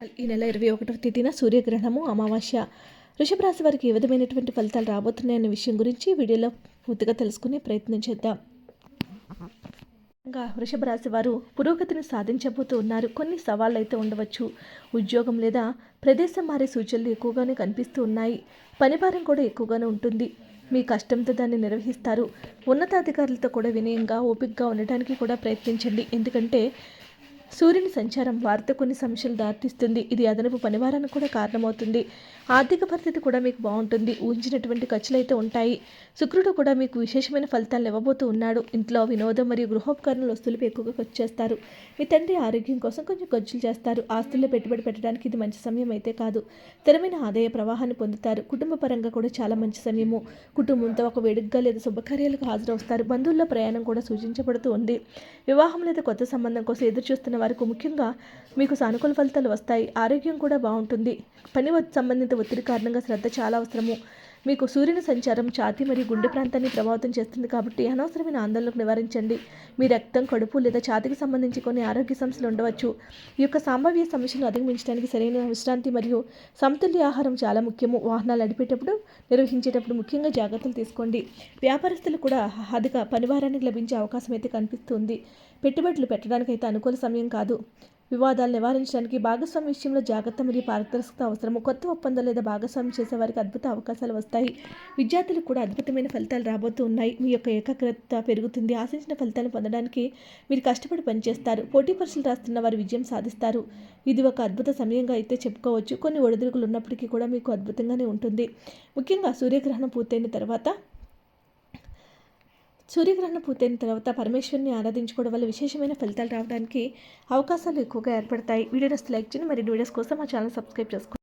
ఈ నెల ఇరవై ఒకటవ తేదీన సూర్యగ్రహణము అమావాస్య. వృషభ రాశి వారికి ఏ విధమైనటువంటి ఫలితాలు రాబోతున్నాయనే విషయం గురించి వీడియోలో పూర్తిగా తెలుసుకునే ప్రయత్నం చేద్దాం. ఇంకా వృషభ రాశి వారు పురోగతిని సాధించబోతూ ఉన్నారు. కొన్ని సవాళ్ళు అయితే ఉండవచ్చు. ఉద్యోగం లేదా ప్రదేశం మారే సూచనలు ఎక్కువగానే కనిపిస్తూ ఉన్నాయి. పనిభారం కూడా ఎక్కువగానే ఉంటుంది. మీ కష్టంతో దాన్ని నిర్వహిస్తారు. ఉన్నతాధికారులతో కూడా వినయంగా ఓపికగా ఉండటానికి కూడా ప్రయత్నించండి. ఎందుకంటే సూర్యుని సంచారం వారితో కొన్ని సమస్యలు దారితీస్తుంది. ఇది అదనపు పనివారానికి కూడా కారణమవుతుంది. ఆర్థిక పరిస్థితి కూడా మీకు బాగుంటుంది. ఊహించినటువంటి ఖర్చులైతే ఉంటాయి. శుక్రుడు కూడా మీకు విశేషమైన ఫలితాలు ఇవ్వబోతూ ఉన్నాడు. ఇంట్లో వినోదం మరియు గృహోపకరణలు వస్తువులు ఎక్కువగా ఖర్చు చేస్తారు. మీ తండ్రి ఆరోగ్యం కోసం కొంచెం ఖర్చులు చేస్తారు. ఆస్తుల్లో పెట్టుబడి పెట్టడానికి ఇది మంచి సమయం అయితే కాదు. స్థిరమైన ఆదాయ ప్రవాహాన్ని పొందుతారు. కుటుంబ పరంగా కూడా చాలా మంచి సమయము. కుటుంబంతో ఒక వేడుకగా లేదా శుభకార్యాలకు హాజరవుతారు. బంధువుల్లో ప్రయాణం కూడా సూచించబడుతూ ఉంది. వివాహం లేదా కొత్త సంబంధం కోసం ఎదురు చూస్తున్న వారికి ముఖ్యంగా మీకు సానుకూల ఫలితాలు వస్తాయి. ఆరోగ్యం కూడా బాగుంటుంది. పని సంబంధిత ఒత్తిడి కారణంగా శ్రద్ధ చాలా అవసరము. మీకు సూర్యుని సంచారం ఛాతీ మరియు గుండె ప్రాంతాన్ని ప్రభావితం చేస్తుంది కాబట్టి అనవసరమైన ఆందోళనకు నివారించండి. మీ రక్తం కడుపు లేదా ఛాతీకి సంబంధించి కొన్ని ఆరోగ్య సమస్యలు ఉండవచ్చు. ఈ యొక్క సంభావ్య సమస్యను అధిగమించడానికి సరైన విశ్రాంతి మరియు సమతుల్య ఆహారం చాలా ముఖ్యము. వాహనాలు నడిపేటప్పుడు నిర్వహించేటప్పుడు ముఖ్యంగా జాగ్రత్తలు తీసుకోండి. వ్యాపారస్తులు కూడా అధిక పనివారానికి లభించే అవకాశం అయితే కనిపిస్తుంది. పెట్టుబడులు పెట్టడానికి అయితే అనుకూల సమయం కాదు. వివాదాలు నివారించడానికి భాగస్వామి విషయంలో జాగ్రత్త మరియు పారదర్శకత అవసరము కొత్త ఒప్పందం లేదా భాగస్వామి చేసే వారికి అద్భుత అవకాశాలు వస్తాయి. విద్యార్థులకు కూడా అద్భుతమైన ఫలితాలు రాబోతూ ఉన్నాయి. మీ యొక్క ఏకాగ్రత పెరుగుతుంది. ఆశించిన ఫలితాలను పొందడానికి మీరు కష్టపడి పనిచేస్తారు. పోటీ పరీక్షలు రాస్తున్న వారు విజయం సాధిస్తారు. ఇది ఒక అద్భుత సమయంగా అయితే చెప్పుకోవచ్చు. కొన్ని ఒడిదుడుకులు ఉన్నప్పటికీ కూడా మీకు అద్భుతంగానే ఉంటుంది. ముఖ్యంగా సూర్యగ్రహణం పూర్తయిన తర్వాత సూర్యగ్రహణం పూర్తయిన తర్వాత పరమేశ్వరుని ఆరాధించుకోవడం వల్ల విశేషమైన ఫలితాలు రావడానికి అవకాశాలు ఎక్కువగా ఏర్పడతాయి. వీడియో లైక్ చేయండి. మరి వీడియోస్ కోసం మా ఛానల్ సబ్స్క్రైబ్ చేసుకోండి.